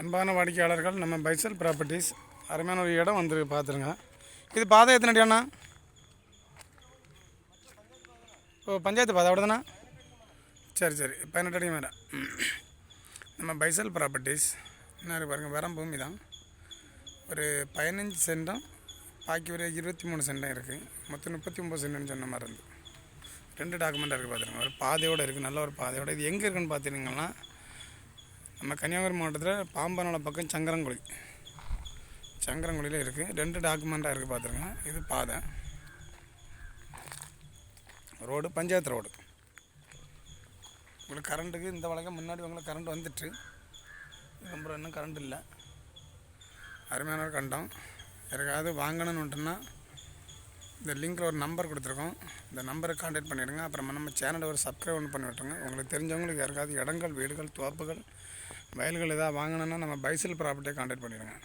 அன்பான வாடிக்கையாளர்கள் நம்ம பைசல் ப்ராப்பர்ட்டிஸ் அருமையான ஒரு இடம் வந்து பார்த்துருங்க. இது பாதை எத்தனை அடியாண்ணா ஓ பஞ்சாயத்து பாதை அப்படிதாண்ணா சரி சரி. பதினெட்டு அடி மேலே. நம்ம பைசல் ப்ராப்பர்ட்டிஸ் என்ன பாருங்கள் வரம் பூமி தான். ஒரு பதினஞ்சு சென்டும் பாக்கி ஒரு இருபத்தி மூணு சென்டும் இருக்குது மொத்தம் முப்பத்தி ஒம்பது சென்ட்னு சொன்ன மாதிரி இருந்து. ரெண்டு டாக்குமெண்ட்டாக இருக்குது பார்த்துருங்க ஒரு பாதையோடு இருக்குது நல்ல ஒரு பாதையோடு. இது எங்கே இருக்குன்னு பார்த்துட்டிங்கன்னா நம்ம கன்னியாகுமரி மாவட்டத்தில் பாம்பனால பக்கம் சங்கரங்குழி சங்கரங்குழியில் இருக்குது ரெண்டு டாக்குமெண்ட்டாக இருக்குது பார்த்துருங்க இது பாதை. Road panchayat road. உங்களுக்கு கரண்ட்டுக்கு இந்த வழக்கம் முன்னாடி உங்களுக்கு கரண்ட் வந்துட்டு. ரொம்ப இன்னும் கரண்ட் இல்லை. அருமையான ஒரு கண்டம். யாருக்காவது வாங்கணும்னுட்டுன்னா இந்த லிங்க்கில் ஒரு நம்பர் கொடுத்துருக்கோம். இந்த நம்பரை காண்டாக்ட் பண்ணிவிடுங்க அப்புறமா நம்ம சேனலை ஒரு சப்ஸ்கிரைப் ஒன்று பண்ணி விட்ருங்க உங்களுக்கு தெரிஞ்சவங்களுக்கு யாருக்காவது இடங்கள் வீடுகள் தோப்புகள் வயல்கள் எதாவது வாங்கணுன்னா நம்ம பைசல் ப்ராப்பர்ட்டியை காண்டாக்ட் பண்ணிடுங்க.